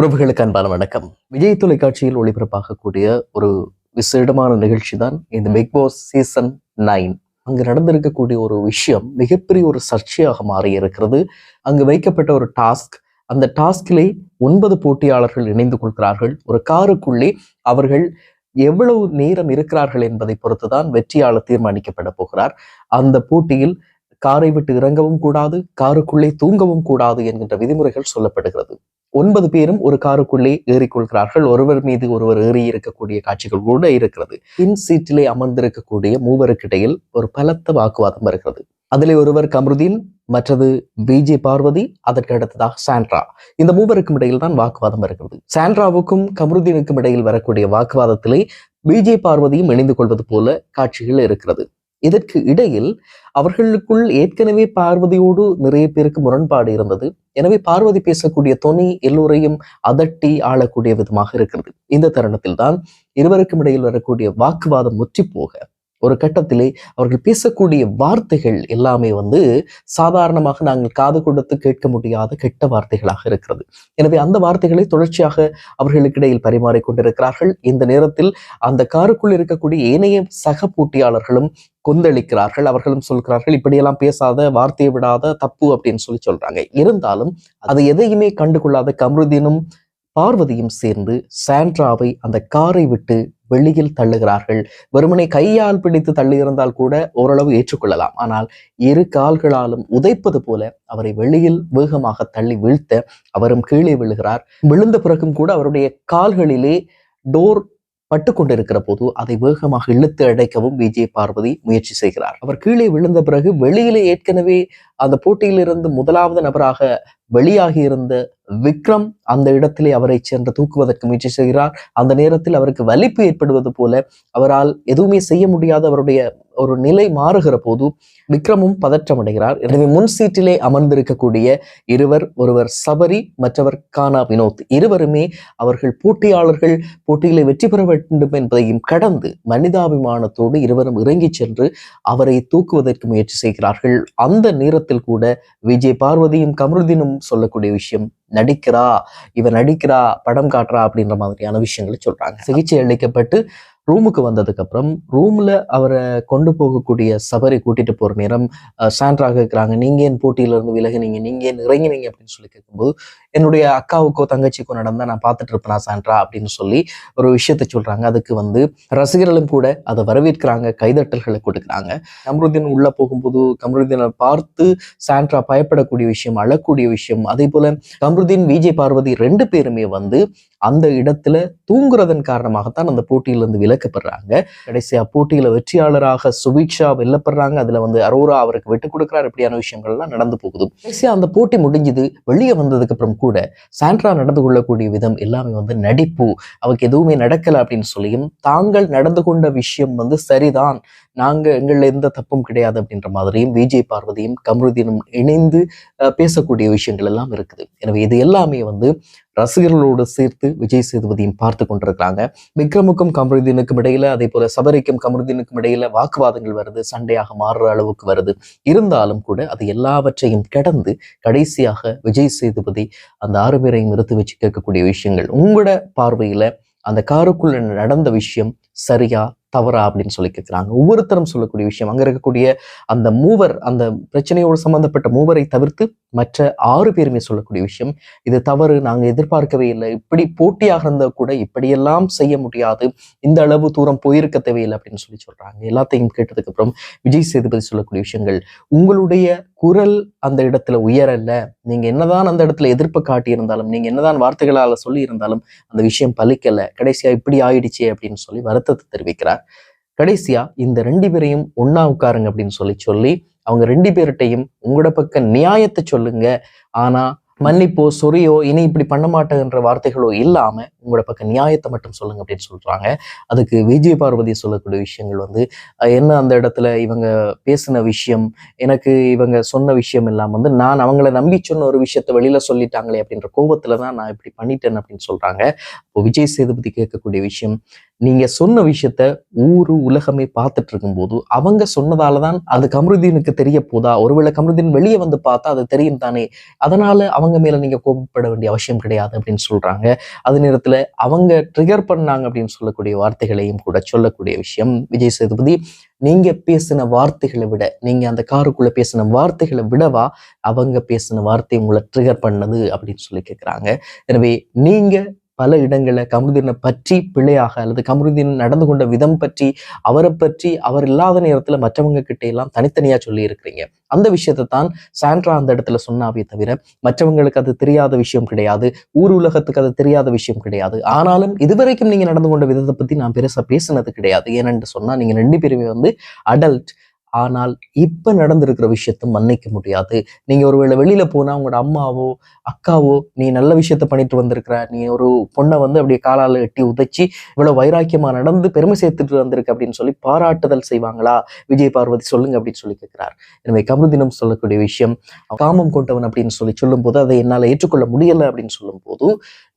உறவுகளுக்கு அன்பான வணக்கம். விஜய் தொலைக்காட்சியில் ஒளிபரப்பாகக்கூடிய ஒரு விசேடமான நிகழ்ச்சி தான் இந்த பிக் பாஸ் சீசன் நைன் அங்கு நடந்திருக்கக்கூடிய ஒரு விஷயம் மிகப்பெரிய ஒரு சர்ச்சையாக மாறி இருக்கிறது அங்கு வைக்கப்பட்ட ஒரு டாஸ்க் அந்த டாஸ்கிலே ஒன்பது போட்டியாளர்கள் இணைந்து கொள்கிறார்கள். ஒரு காருக்குள்ளே அவர்கள் எவ்வளவு நேரம் இருக்கிறார்கள் என்பதை பொறுத்துதான் வெற்றியாளர் தீர்மானிக்கப்பட போகிறார். அந்த போட்டியில் காரை விட்டு இறங்கவும் கூடாது காருக்குள்ளே தூங்கவும் கூடாது என்கின்ற விதிமுறைகள் சொல்லப்படுகிறது. ஒன்பது பேரும் ஒரு காருக்குள்ளே ஏறிக்கொள்கிறார்கள். ஒருவர் மீது ஒருவர் ஏறி இருக்கக்கூடிய காட்சிகள் கூட இருக்கிறது. பின் சீட்டிலே அமர்ந்திருக்கக்கூடிய மூவருக்கிடையில் ஒரு பலத்த வாக்குவாதம் வருகிறது. அதிலே ஒருவர் கமருதீன் மற்றது பிஜே பார்வதி அதற்கு அடுத்ததாக சாண்ட்ரா. இந்த மூவருக்கும் இடையில் தான் வாக்குவாதம் வருகிறது. சாண்ட்ராவுக்கும் கமருதீனுக்கும் இடையில் வரக்கூடிய வாக்குவாதத்திலே பிஜே பார்வதியும் இணைந்து கொள்வது போல காட்சிகள் இருக்கிறது. இதற்கு இடையில் அவர்களுக்குள் ஏற்கனவே பார்வதியோடு நிறைய பேருக்கு முரண்பாடு இருந்தது. எனவே பார்வதி பேசக்கூடிய தொனி எல்லோரையும் அதட்டி ஆளக்கூடிய விதமாக இருக்கிறது. இந்த தருணத்தில் தான் இருவருக்கும் இடையில் வரக்கூடிய வாக்குவாதம் முற்றி போக ஒரு கட்டத்திலே அவர்கள் பேசக்கூடிய வார்த்தைகள் எல்லாமே வந்து சாதாரணமாக நாங்கள் காது கொடுத்து கேட்க முடியாத கெட்ட வார்த்தைகளாக இருக்கிறது. எனவே அந்த வார்த்தைகளை தொடர்ச்சியாக அவர்களுக்கிடையில் பரிமாறிக்கொண்டிருக்கிறார்கள் இந்த நேரத்தில் அந்த காருக்குள் இருக்கக்கூடிய ஏனைய சக போட்டியாளர்களும் கொந்தளிக்கிறார்கள். அவர்களும் சொல்கிறார்கள் இப்படியெல்லாம் பேசாத வார்த்தையை விடாத தப்பு அப்படின்னு சொல்லி சொல்றாங்க. இருந்தாலும் அதை எதையுமே கண்டுகொள்ளாத கமருதீனும் பார்வதியும் சேர்ந்து சாண்ட்ராவை அந்த காரை விட்டு வெளியில் தள்ளுகிறார்கள். வெறுமனை கையால் பிடித்து தள்ளியிருந்தால் கூட ஓரளவு ஏற்றுக்கொள்ளலாம். ஆனால் இரு கால்களாலும் உதைப்பது போல அவரை வெளியில் வேகமாக தள்ளி வீழ்த்த அவரும் கீழே விழுகிறார். விழுந்த பிறகும் கூட அவருடைய கால்களிலே டோர் பட்டு கொண்டிருக்கிற போது அதை வேகமாக இழுத்து அடைக்கவும் விஜய் பார்வதி முயற்சி செய்கிறார். அவர் கீழே விழுந்த பிறகு வெளியிலே ஏற்கனவே அந்த போட்டியிலிருந்து முதலாவது நபராக வெளியாகி இருந்த விக்ரம் அந்த இடத்திலே அவரை சென்று தூக்குவதற்கு முயற்சி செய்கிறார். அந்த நேரத்தில் அவருக்கு வலிப்பு ஏற்படுவது போல அவரால் எதுவுமே செய்ய முடியாத அவருடைய ஒரு நிலை மாறுகிற போது விக்ரமும் பதற்றமடைகிறார். எனவே முன் சீட்டிலே அமர்ந்திருக்கக்கூடிய இருவர் ஒருவர் சபரி மற்றவர் கானா வினோத். இருவருமே அவர்கள் போட்டியாளர்கள் போட்டியிலே வெற்றி பெற வேண்டும் என்பதையும் கடந்து மனிதாபிமானத்தோடு இருவரும் இறங்கி சென்று அவரை தூக்குவதற்கு முயற்சி செய்கிறார்கள். அந்த நேரத்தில் கூட விஜய் பார்வதியும் கமருதீனும் சொல்லக்கூடிய விஷயம் நடிக்கிறா இவன் நடிக்கிறா படம் காட்டுறா அப்படின்ற மாதிரியான விஷயங்களை சொல்றாங்க. சிகிச்சை அளிக்கப்பட்டு ரூமுக்கு வந்ததுக்கு அப்புறம் ரூம்ல அவரை கொண்டு போகக்கூடிய சபரி கூட்டிட்டு போற நேரம் அஹ், சாண்ட்ரா கேட்குறாங்க நீங்க ஏன் போட்டியில இருந்து விலகினீங்க. நீங்க ஏன் இறங்கினீங்க அப்படின்னு சொல்லி கேட்கும்போது என்னுடைய அக்காவுக்கோ தங்கச்சிக்கோ நடந்தா நான் பார்த்துட்டு இருப்பேனா சாண்ட்ரா அப்படின்னு சொல்லி ஒரு விஷயத்த சொல்றாங்க. அதுக்கு வந்து ரசிகர்களும் கூட அதை வரவேற்கிறாங்க கைதட்டல்களை கொடுக்குறாங்க. கமருதீன் உள்ள போகும்போது கமருதீனை பார்த்து சாண்ட்ரா பயப்படக்கூடிய விஷயம் அழக்கூடிய விஷயம் அதே போல கமருதீன் விஜய் பார்வதி ரெண்டு பேருமே வந்து அந்த இடத்துல தூங்குறதன் காரணமாகத்தான் அந்த போட்டியிலிருந்து இழக்கப்படுறாங்க. கடைசியா போட்டியில வெற்றியாளராக சுபிக்ஷா வெல்லப்படுறாங்க. அதுல வந்து அரோரா அவருக்கு விட்டு கொடுக்குறாரு. இப்படியான விஷயங்கள் எல்லாம் நடந்து போகுது. கடைசியா அந்த போட்டி முடிஞ்சது வெளியே வந்ததுக்கு அப்புறம் கூட சாண்ட்ரா நடந்து கொள்ளக்கூடிய விதம் எல்லாமே வந்து நடிப்பு. அவருக்கு எதுவுமே நடக்கல அப்படின்னு சொல்லியும் தாங்கள் நடந்து கொண்ட விஷயம் வந்து சரிதான். நாங்க எங்கள்ல எந்த தப்பும் கிடையாது அப்படின்ற மாதிரியும் விஜய் பார்வதியும் கமருதீனும் இணைந்து பேசக்கூடிய விஷயங்கள் எல்லாம் இருக்குது. எனவே இது எல்லாமே வந்து ரசிகர்களோடு சேர்த்து விஜய் சேதுபதியும் பார்த்து கொண்டிருக்கிறாங்க. விக்ரமுக்கும் கமருதீனுக்கும் இடையில அதே போல சபரிக்கும் கமருதீனுக்கும் இடையில வாக்குவாதங்கள் வருது சண்டையாக மாறுற அளவுக்கு வருது. இருந்தாலும் கூட அது எல்லாவற்றையும் கடந்து கடைசியாக விஜய் சேதுபதி அந்த ஆறு பேரையும் நிறுத்தி வச்சு கேட்கக்கூடிய விஷயங்கள். உங்களோட பார்வையில அந்த காருக்குள்ள நடந்த விஷயம் சரியா தவறா அப்படின்னு சொல்லி கேட்குறாங்க ஒவ்வொருத்தரும் சொல்லக்கூடிய விஷயம். அங்கே இருக்கக்கூடிய அந்த மூவர் அந்த பிரச்சனையோடு சம்பந்தப்பட்ட மூவரை தவிர்த்து மற்ற ஆறு பேருமே சொல்லக்கூடிய விஷயம். இது தவறு நாங்கள் எதிர்பார்க்கவே இல்லை. இப்படி போட்டியாக இருந்தால் கூட இப்படியெல்லாம் செய்ய முடியாது. இந்த அளவு தூரம் போயிருக்க தேவையில்லை அப்படின்னு சொல்லி சொல்றாங்க. எல்லாத்தையும் கேட்டதுக்கு அப்புறம் விஜய் சேதுபதி சொல்லக்கூடிய விஷயங்கள். உங்களுடைய குரல் அந்த இடத்துல உயரல்ல. நீங்க என்னதான் அந்த இடத்துல எதிர்ப்பு காட்டி இருந்தாலும் நீங்க என்னதான் வார்த்தைகளால சொல்லி இருந்தாலும் அந்த விஷயம் பலிக்கல. கடைசியா இப்படி ஆயிடுச்சே அப்படின்னு சொல்லி வருத்தத்தை தெரிவிக்கிறார். கடைசியா இந்த ரெண்டு பேரையும் ஒண்ணா உட்காருங்க அப்படின்னு சொல்லி சொல்லி அவங்க ரெண்டு பேர்கிட்டையும் உங்களோட பக்க நியாயத்தை சொல்லுங்க. ஆனா மன்னிப்போ சொறியோ இனி இப்படி பண்ண மாட்டேங்கிற வார்த்தைகளோ இல்லாம உங்களோட பக்க நியாயத்தை மட்டும் சொல்லுங்க அப்படின்னு சொல்றாங்க. அதுக்கு விஜய் பார்வதி சொல்லக்கூடிய விஷயங்கள் வந்து என்ன அந்த இடத்துல இவங்க பேசின விஷயம் எனக்கு இவங்க சொன்ன விஷயம் எல்லாம் வந்து நான் அவங்கள நம்பி சொன்ன ஒரு விஷயத்த வெளியில சொல்லிட்டாங்களே அப்படின்ற கோபத்துல தான் நான் இப்படி பண்ணிட்டேன் அப்படின்னு சொல்றாங்க. இப்போ விஜய் சேதுபதி கேட்கக்கூடிய விஷயம் நீங்க சொன்ன விஷயத்த ஊரு உலகமே பார்த்துட்டு இருக்கும்போது அவங்க சொன்னதாலதான் அது கமருதீனுக்கு தெரிய போதா? ஒருவேளை கமருதீன் வெளியே வந்து பார்த்தா அது தெரியும் தானே? அதனால அவங்க மேல நீங்க கோபப்பட வேண்டிய அவசியம் கிடையாது அப்படின்னு சொல்றாங்க. அது நேரத்துல அவங்க ட்ரிகர் பண்ணாங்க அப்படின்னு சொல்லக்கூடிய வார்த்தைகளையும் கூட சொல்லக்கூடிய விஷயம். விஜய் சேதுபதி நீங்க பேசின வார்த்தைகளை விட நீங்க அந்த காருக்குள்ள பேசின வார்த்தைகளை விடவா? அவங்க பேசின வார்த்தை உங்களை ட்ரிகர் பண்ணது அப்படின்னு சொல்லி கேட்குறாங்க எனவே நீங்க பல இடங்களில் கமருதீனை பற்றி பிழையாக அல்லது கமருதீன் நடந்து கொண்ட விதம் பற்றி அவரை பற்றி அவர் இல்லாத நேரத்தில் மற்றவங்க கிட்ட எல்லாம் தனித்தனியாக சொல்லி இருக்கிறீங்க. அந்த விஷயத்தை தான் சாண்ட்ரா அந்த இடத்துல சொன்னாவே தவிர மற்றவங்களுக்கு அது தெரியாத விஷயம் கிடையாது. ஊர் உலகத்துக்கு அது தெரியாத விஷயம் கிடையாது. ஆனாலும் இதுவரைக்கும் நீங்கள் நடந்து கொண்ட விதத்தை பற்றி நான் பெருசாக பேசினது கிடையாது. ஏனென்று சொன்னால் நீங்கள் ரெண்டு பேருமே வந்து அடல்ட் ஆனால் இப்போ நடந்திருக்கிற விஷயத்த மன்னிக்க முடியாது. நீங்கள் ஒருவேளை வெளியில் போனால் உங்களோட அம்மாவோ அக்காவோ நீ நல்ல விஷயத்த பண்ணிட்டு வந்திருக்கிற நீ ஒரு பொண்ணை வந்து அப்படியே காலால் எட்டி உதைச்சி இவ்வளோ வைராக்கியமாக நடந்து பெருமை சேர்த்துட்டு வந்திருக்க அப்படின்னு சொல்லி பாராட்டுதல் செய்வாங்களா? விஜய் பார்வதி சொல்லுங்க அப்படின்னு சொல்லி கேட்கிறார். எனவே கமருதினம் சொல்லக்கூடிய விஷயம் காமம் கொண்டவன் அப்படின்னு சொல்லி சொல்லும்போது அதை என்னால் ஏற்றுக்கொள்ள முடியல அப்படின்னு சொல்லும்போது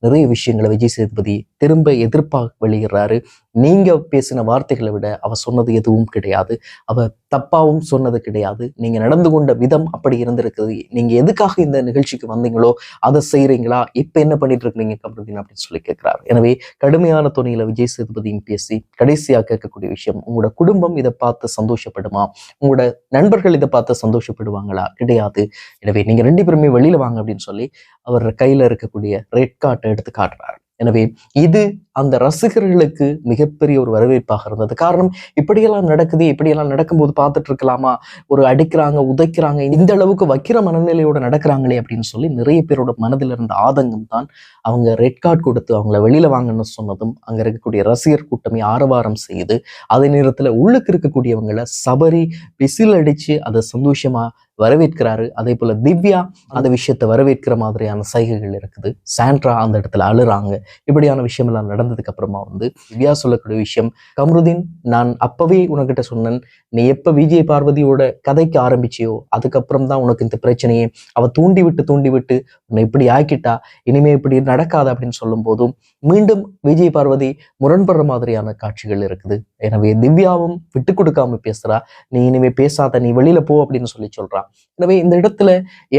நிறைய விஷயங்களை விஜய் சேதுபதி திரும்ப எதிர்ப்பாக வெளியிடுறாரு. நீங்கள் பேசின வார்த்தைகளை விட அவ சொன்னது எதுவும் கிடையாது. அவ தப்பாகவும் சொன்னது கிடையாது. நீங்கள் நடந்து கொண்ட விதம் அப்படி இருந்திருக்குது நீங்கள் எதுக்காக இந்த நிகழ்ச்சிக்கு வந்தீங்களோ அதை செய்கிறீங்களா இப்போ என்ன பண்ணிட்டு இருக்கிறீங்க கமருதீன் அப்படின்னு சொல்லி கேட்கிறார். எனவே கடுமையான துணியில் விஜய் சேதுபதியும் பேசி கடைசியாக கேட்கக்கூடிய விஷயம் உங்களோட குடும்பம் இதை பார்த்து சந்தோஷப்படுமா? உங்களோட நண்பர்கள் இதை பார்த்து சந்தோஷப்படுவாங்களா? கிடையாது. எனவே நீங்கள் ரெண்டு பேருமே வெளியில் வாங்க அப்படின்னு சொல்லி அவர் கையில இருக்கக்கூடிய ரெட் கார்டை எடுத்து காட்டுறாரு. எனவே இது அந்த ரசிகர்களுக்கு மிகப்பெரிய ஒரு வரவேற்பாக இருந்தது. காரணம் இப்படியெல்லாம் நடக்குது இப்படியெல்லாம் நடக்கும்போது பார்த்துட்டு இருக்கலாமா? ஒரு அடிக்கிறாங்க உதைக்கிறாங்க இந்த அளவுக்கு வைக்கிற மனநிலையோட நடக்கிறாங்களே அப்படின்னு சொல்லி நிறைய பேரோட மனதில் இருந்த ஆதங்கம் தான் அவங்க ரெட் கார்டு கொடுத்து அவங்கள வெளியில வாங்கன்னு சொன்னதும் அங்க இருக்கக்கூடிய ரசிகர் கூட்டமே ஆரவாரம் செய்து அதே நேரத்துல உள்ளுக்கு இருக்கக்கூடியவங்களை சபரி பிசில் அடிச்சு அதை சந்தோஷமா வரவேற்கிறாரு. அதே போல திவ்யா அந்த விஷயத்தை வரவேற்கிற மாதிரியான சைகைகள் இருக்குது. சாண்ட்ரா அந்த இடத்துல அழுறாங்க. இப்படியான விஷயம் எல்லாம் நடந்ததுக்கு அப்புறமா வந்து திவ்யா சொல்லக்கூடிய விஷயம் கம்ருதீன் நான் அப்பவே உனக்கிட்ட சொன்னேன். நீ எப்ப விஜய் பார்வதியோட கதைக்கு ஆரம்பிச்சியோ அதுக்கப்புறம் தான் உனக்கு இந்த பிரச்சனையே. அவ தூண்டி விட்டு தூண்டி விட்டு உன்னை இப்படி ஆக்கிட்டா இனிமே இப்படி நடக்காது அப்படின்னு சொல்லும் போதும் மீண்டும் விஜய் பார்வதி முரண்படுற மாதிரியான காட்சிகள் இருக்குது. எனவே திவ்யாவும் விட்டு கொடுக்காம பேசுறா. நீ இனிமே பேசாத நீ வெளியில போ அப்படின்னு சொல்லி சொல்றா. எனவே இந்த இடத்துல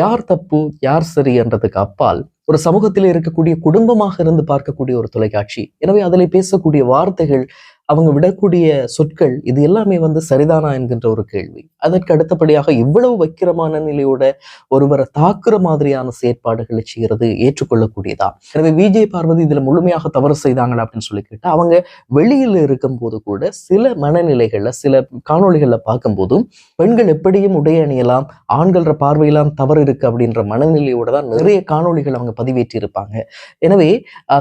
யார் தப்பு யார் சரி என்றதுக்கு அப்பால் ஒரு சமூகத்தில் இருக்கக்கூடிய குடும்பமாக இருந்து பார்க்கக்கூடிய ஒரு தொலைக்காட்சி. எனவே அதில் பேசக்கூடிய வார்த்தைகள் அவங்க விடக்கூடிய சொற்கள் இது எல்லாமே வந்து சரிதானா என்கின்ற ஒரு கேள்வி. அதற்கு அடுத்தபடியாக இவ்வளவு வைக்கிரமான நிலையோட ஒருவரை தாக்குற மாதிரியான செயற்பாடுகளை செய்யறது ஏற்றுக்கொள்ளக்கூடியதா? எனவே விஜய் பார்வதி இதுல முழுமையாக தவறு செய்தாங்களா அப்படின்னு சொல்லி கேட்டா அவங்க வெளியில இருக்கும்போது கூட சில மனநிலைகள்ல சில காணொளிகள்ல பார்க்கும்போதும் பெண்கள் எப்படியும் உடை அணியலாம் ஆண்கள பார்வையெல்லாம் தவறு இருக்கு அப்படின்ற மனநிலையோட தான் நிறைய காணொளிகள் அவங்க பதிவேற்றி இருப்பாங்க. எனவே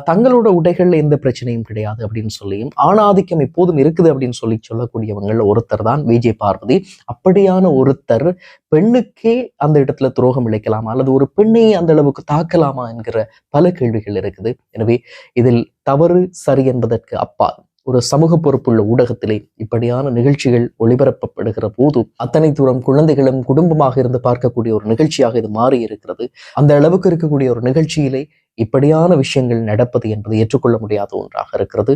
தங்களோட உடைகள்ல எந்த பிரச்சனையும் கிடையாது அப்படின்னு சொல்லியும் ஆணாதிக்கம் எப்போதும் இருக்குது அப்படின்னு சொல்லி சொல்லக்கூடியவங்கள ஒருத்தர் தான் விஜய் பார்வதி. அப்படி அப்படியான ஒருத்தர் பெண்ணுக்கே அந்த இடத்துல துரோகம் இழைக்கலாமா? அல்லது ஒரு பெண்ணை அந்த அளவுக்கு தாக்கலாமா என்கிற பல கேள்விகள் இருக்குது. எனவே இதில் தவறு சரி என்பதற்கு அப்பால் ஒரு சமூக பொறுப்புள்ள ஊடகத்திலே இப்படியான நிகழ்ச்சிகள் ஒளிபரப்பப்படுகிற போது அத்தனை தூரம் குழந்தைகளும் குடும்பமாக இருந்து பார்க்கக்கூடிய ஒரு நிகழ்ச்சியாக இது மாறி இருக்கிறது அந்த அளவுக்கு இருக்கக்கூடிய ஒரு நிகழ்ச்சியிலே இப்படியான விஷயங்கள் நடப்பது என்பது ஏற்றுக்கொள்ள முடியாத ஒன்றாக இருக்கிறது.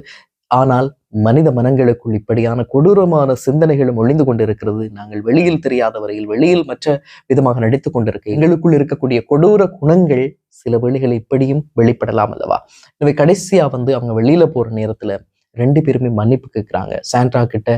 ஆனால் மனித மனங்களுக்குள் இப்படியான கொடூரமான சிந்தனைகளும் ஒளிந்து கொண்டிருக்கிறது. நாங்கள் வெளியில் தெரியாத வரையில் வெளியில் மற்ற விதமாக நடித்துக் கொண்டிருக்க எங்களுக்குள் இருக்கக்கூடிய கொடூர குணங்கள் சில வேளைகள் இப்படியும் வெளிப்படலாம் அல்லவா? எனவே கடைசியா வந்து அவங்க வெளியில போற நேரத்துல ரெண்டு பேருமே மன்னிப்பு கேட்குறாங்க சாண்ட்ரா கிட்ட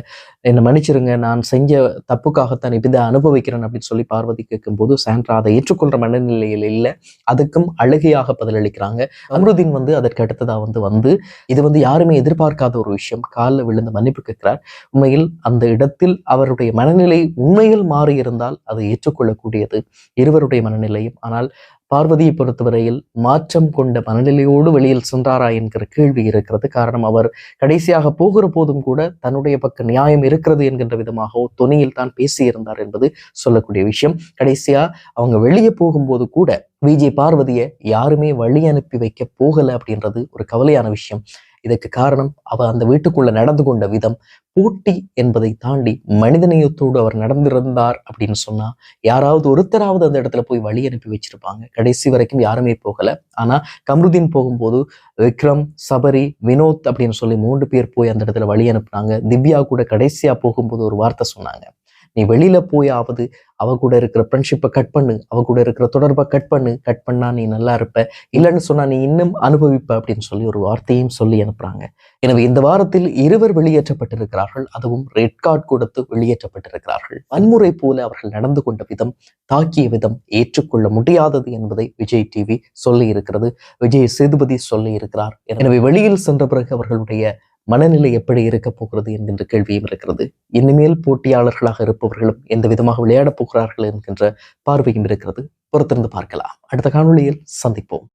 என்னை மன்னிச்சிருங்க நான் செஞ்ச தப்புக்காகத்தான் இப்படி அனுபவிக்கிறேன் அப்படின்னு சொல்லி பார்வதி கேட்கும்போது சாண்ட்ரா அதை ஏற்றுக்கொள்ற மனநிலையில் இல்லை. அதுக்கும் அழுகையாக பதிலளிக்கிறாங்க. அமருதீன் வந்து அதற்கு அடுத்ததாக வந்து வந்து இது வந்து யாருமே எதிர்பார்க்காத ஒரு விஷயம். காலில் விழுந்து மன்னிப்பு கேட்கிறார் உண்மையில் அந்த இடத்தில் அவருடைய மனநிலை உண்மையில் மாறி இருந்தால் அதை ஏற்றுக்கொள்ளக்கூடியது இருவருடைய மனநிலையும். ஆனால் பார்வதியை பொறுத்தவரையில் மாற்றம் கொண்ட மனநிலையோடு வெளியில் சென்றாரா என்கிற கேள்வி இருக்கிறது. காரணம் அவர் கடைசியாக போகிற போதும் கூட தன்னுடைய பக்க நியாயம் இருக்கிறது என்கின்ற விதமாகவோ துணியில் தான் பேசியிருந்தார் என்பது சொல்லக்கூடிய விஷயம். கடைசியா அவங்க வெளியே போகும்போது கூட விஜய் பார்வதியை யாருமே வழி அனுப்பி வைக்க போகல அப்படின்றது ஒரு கவலையான விஷயம். இதற்கு காரணம் அவர் அந்த வீட்டுக்குள்ள நடந்து கொண்ட விதம் போட்டி என்பதை தாண்டி மனிதநேயத்தோடு அவர் நடந்திருந்தார் அப்படின்னு சொன்னா யாராவது ஒருத்தராவது அந்த இடத்துல போய் வழி அனுப்பி வச்சிருப்பாங்க. கடைசி வரைக்கும் யாருமே போகல. ஆனா கம்ருதீன் போகும்போது விக்ரம் சபரி வினோத் அப்படின்னு சொல்லி மூன்று பேர் போய் அந்த இடத்துல வழி அனுப்புனாங்க. திவ்யா கூட கடைசியா போகும்போது ஒரு வார்த்தை சொன்னாங்க. நீ வெளியில் போயாவது அவ கூட இருக்கிற ஃப்ரெண்ட்ஷிப்பை கட் பண்ணு அவ கூட இருக்கிற தொடர்பை கட் பண்ணு கட் பண்ணால் நீ நல்லா இருப்ப. இல்லைன்னு சொன்னால் நீ இன்னும் அனுபவிப்ப அப்படின்னு சொல்லி ஒரு வார்த்தையும் சொல்லி அனுப்புகிறாங்க எனவே இந்த வாரத்தில் இருவர் வெளியேற்றப்பட்டிருக்கிறார்கள். அதுவும் ரெட் கார்டு கொடுத்து வெளியேற்றப்பட்டிருக்கிறார்கள். வன்முறை போல அவர்கள் நடந்து கொண்ட விதம் தாக்கிய விதம் ஏற்றுக்கொள்ள முடியாதது என்பதை விஜய் டிவி சொல்லி இருக்கிறது. விஜய் சேதுபதி சொல்லி இருக்கிறார். எனவே வெளியில் சென்ற பிறகு அவர்களுடைய மனநிலை எப்படி இருக்க போகிறது என்கின்ற கேள்வியும் இருக்கிறது. இனிமேல் போட்டியாளர்களாக இருப்பவர்களும் எந்த விதமாக விளையாடப் போகிறார்கள் என்கின்ற பார்வையும் இருக்கிறது. பொறுத்திருந்து பார்க்கலாம். அடுத்த காணொளியில் சந்திப்போம்.